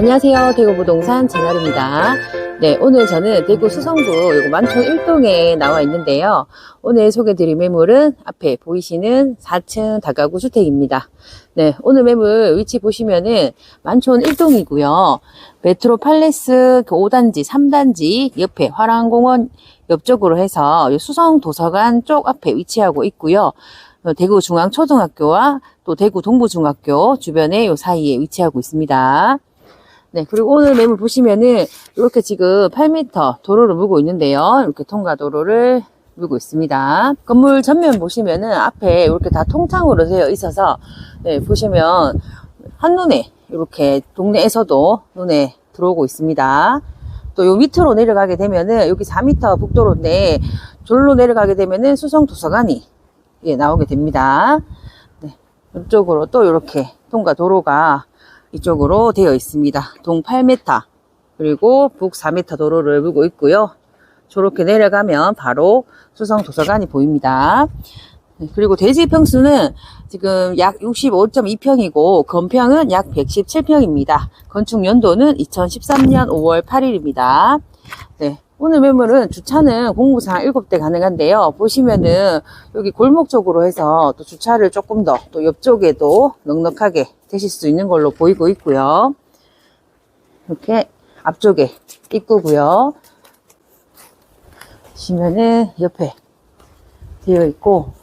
안녕하세요. 대구 부동산 제나입니다 네, 오늘 저는 대구 수성구 요거 만촌 1동에 나와 있는데요. 오늘 소개드릴 매물은 앞에 보이시는 4층 다가구 주택입니다. 네, 오늘 매물 위치 보시면은 만촌 1동이고요. 메트로 팔레스 5단지, 3단지 옆에 화랑공원 옆쪽으로 해서 수성 도서관 쪽 앞에 위치하고 있고요. 어, 대구 중앙초등학교와 또 대구 동부중학교 주변에 요 사이에 위치하고 있습니다. 네, 그리고 오늘 매물 보시면은 이렇게 지금 8m 도로를 물고 있는데요. 이렇게 통과 도로를 물고 있습니다. 건물 전면 보시면은 앞에 이렇게 다 통창으로 되어 있어서 네, 보시면 한눈에 이렇게 동네에서도 눈에 들어오고 있습니다. 또 요 밑으로 내려가게 되면은 여기 4m 북도로인데 졸로 내려가게 되면은 수성 도서관이 예, 나오게 됩니다. 네, 이쪽으로 또 이렇게 통과 도로가 이쪽으로 되어 있습니다. 동 8m 그리고 북 4m 도로를 물고 있고요. 저렇게 내려가면 바로 수성 도서관이 보입니다. 네, 그리고 대지 평수는 지금 약 65.2평이고 건평은 약 117평입니다. 건축 연도는 2013년 5월 8일입니다. 네. 오늘 매물은 주차는 공구상 7대 가능한데요. 보시면은 여기 골목 쪽으로 해서 또 주차를 조금 더 또 옆쪽에도 넉넉하게 되실 수 있는 걸로 보이고 있고요. 이렇게 앞쪽에 입구고요. 보시면은 옆에 되어 있고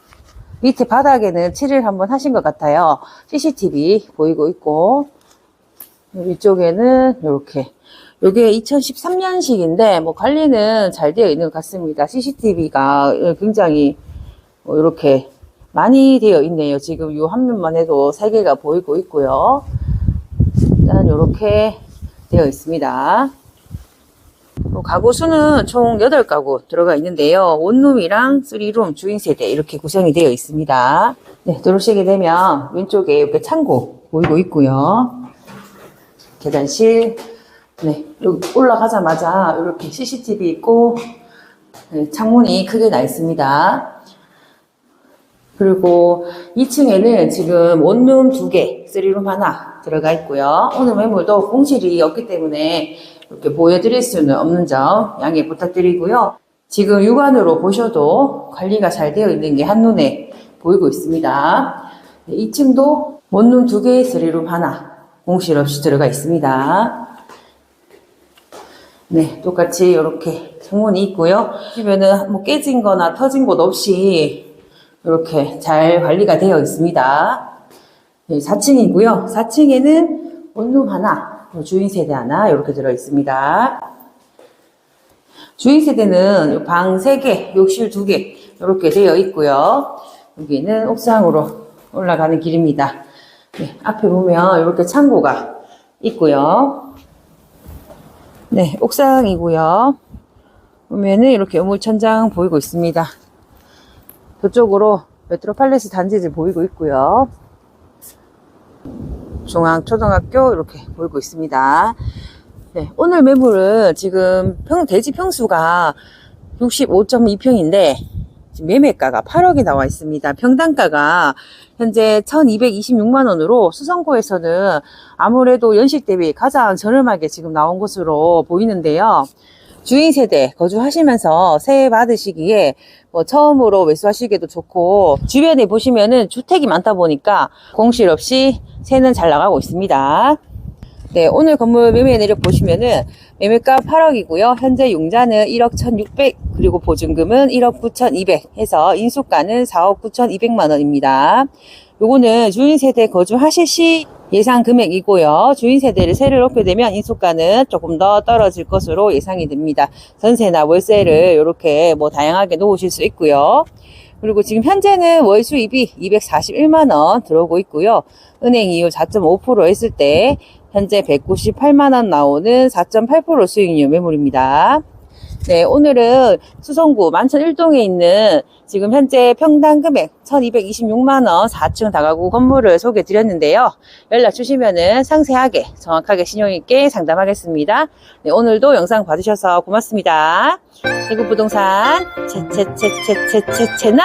밑에 바닥에는 칠을 한번 하신 것 같아요. CCTV 보이고 있고 이쪽에는 이렇게 이게 2013년식인데 뭐 관리는 잘 되어 있는 것 같습니다. CCTV가 굉장히 뭐 이렇게 많이 되어 있네요. 지금 이 화면만 해도 세 개가 보이고 있고요. 일단 이렇게 되어 있습니다. 가구 수는 총 8가구 들어가 있는데요. 원룸이랑 3룸 주인 세대 이렇게 구성이 되어 있습니다. 네, 들어오시게 되면 왼쪽에 이렇게 창고 보이고 있고요. 계단실, 네, 여기 올라가자마자 이렇게 CCTV 있고, 네, 창문이 크게 나 있습니다. 그리고 2층에는 지금 원룸 2개, 3룸 하나 들어가 있고요. 오늘 매물도 공실이 없기 때문에 이렇게 보여드릴 수는 없는 점 양해 부탁드리고요. 지금 육안으로 보셔도 관리가 잘 되어 있는 게 한눈에 보이고 있습니다. 네, 2층도 원룸 2개, 3룸 하나 공실 없이 들어가 있습니다. 네, 똑같이 이렇게 창문이 있고요. 보시면은 뭐 깨진 거나 터진 곳 없이 이렇게 잘 관리가 되어 있습니다. 네, 4층이고요. 4층에는 원룸 하나, 주인 세대 하나 이렇게 들어 있습니다. 주인 세대는 방 3개, 욕실 2개 이렇게 되어 있고요. 여기는 옥상으로 올라가는 길입니다. 네, 앞에 보면 이렇게 창고가 있고요. 네, 옥상이고요. 보면은 이렇게 우물천장 보이고 있습니다. 저쪽으로 메트로팔레스 단지들 보이고 있고요. 중앙 초등학교 이렇게 보이고 있습니다. 네, 오늘 매물은 지금 평, 대지 평수가 65.2평인데 매매가가 8억이 나와 있습니다. 평당가가 현재 1226만 원으로 수성구에서는 아무래도 연식 대비 가장 저렴하게 지금 나온 것으로 보이는데요. 주인 세대 거주하시면서 세해 받으시기에 뭐 처음으로 매수하시기에도 좋고 주변에 보시면은 주택이 많다 보니까 공실 없이 세는 잘 나가고 있습니다. 네, 오늘 건물 매매 내역 보시면은 매매가 8억이고요. 현재 용자는 1억 1,600 그리고 보증금은 1억 9,200 해서 인수가는 4억 9,200만 원입니다. 요거는 주인 세대 거주하실 시 예상 금액이고요. 주인 세대를 세를 놓게 되면 인수가는 조금 더 떨어질 것으로 예상이 됩니다. 전세나 월세를 이렇게 뭐 다양하게 놓으실 수 있고요. 그리고 지금 현재는 월 수입이 241만 원 들어오고 있고요. 은행 이율 4.5% 했을 때 현재 198만 원 나오는 4.8% 수익률 매물입니다. 네, 오늘은 수성구 만천 1동에 있는 지금 현재 평당 금액 1226만원 4층 다가구 건물을 소개해 드렸는데요. 연락 주시면은 상세하게 정확하게 신용있게 상담하겠습니다. 네, 오늘도 영상 봐주셔서 고맙습니다. 대구 부동산 채채채채채채 채널